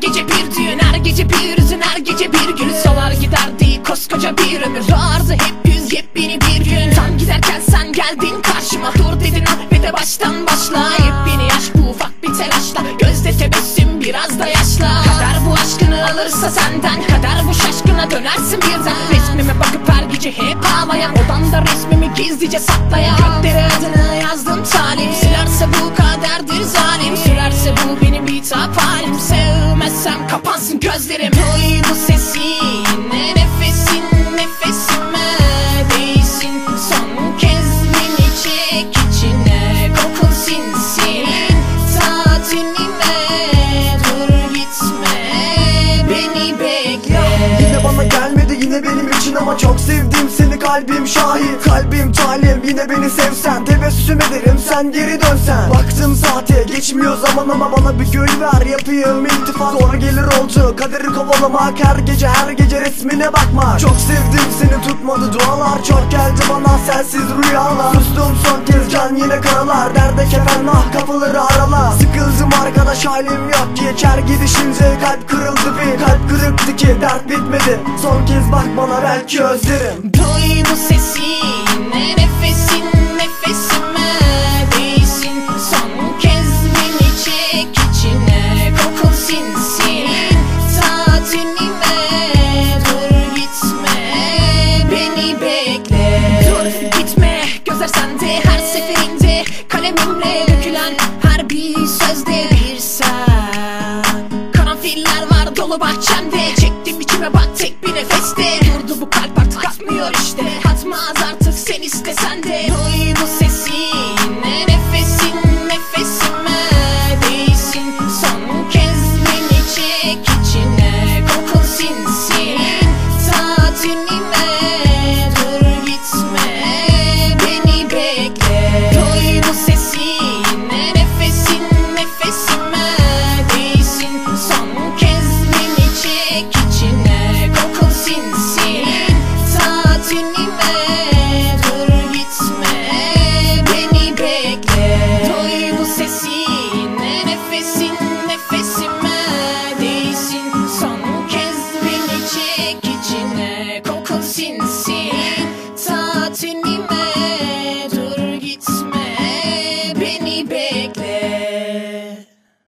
gece bir düğün Her gece bir üzün her gece bir gün Solar giderdi koskoca bir ömür. Doğardı hep yüz yepyeni bir gün. Tam giderken sen geldin karşıma. Dur dedin al ve de baştan başla. Yepyeni yaş bu ufak bir telaşla. Gözde tebessüm biraz da yaşla. Kader bu aşkını alırsa senden. Kader bu şaşkına dönersin birden. Resmime bakıp her gece hep ağlayan. Odanda resmimi gizlice saklayan Göklere adını yazdım talim. Silerse bu kaderdir zalim. Sürerse bu benim bitap halim Sevmezsem kapansın gözlerim. Duy bu sesi ama çok sevdim seni kalbim şahit Kalbim talim yine beni sevsen. Tebessüm ederim sen geri dönsen. Baktım saate geçmiyor zaman ama bana bir gül ver. Yapayım iltifat zor gelir oldu. Kaderi kovalamak her gece her gece resmine bakmak. Çok sevdim seni tutmadı dualar. Çok geldi bana sensiz rüyalar. Sustum son kez can yine karalar. Derde kefen ah kapıları arkadaş halim yok Geçer gidişince kalp kırıldı bir Kalp kırıktı ki dert bitmedi. Son kez bak bana belki özlerim. Duy bu sesi ne nefesin nefesime değsin. Son kez beni çek içine kokun sinsin. Tatilime dur gitme beni bekle. Dur gitme gözler sende her seferinde Kalemimle dökülen her bir sözde Dolu bahçemde. Çektim içime bak tek bir nefeste. Durdu bu kalp artık atmıyor işte. Atmaz artık sen istesen de. sesi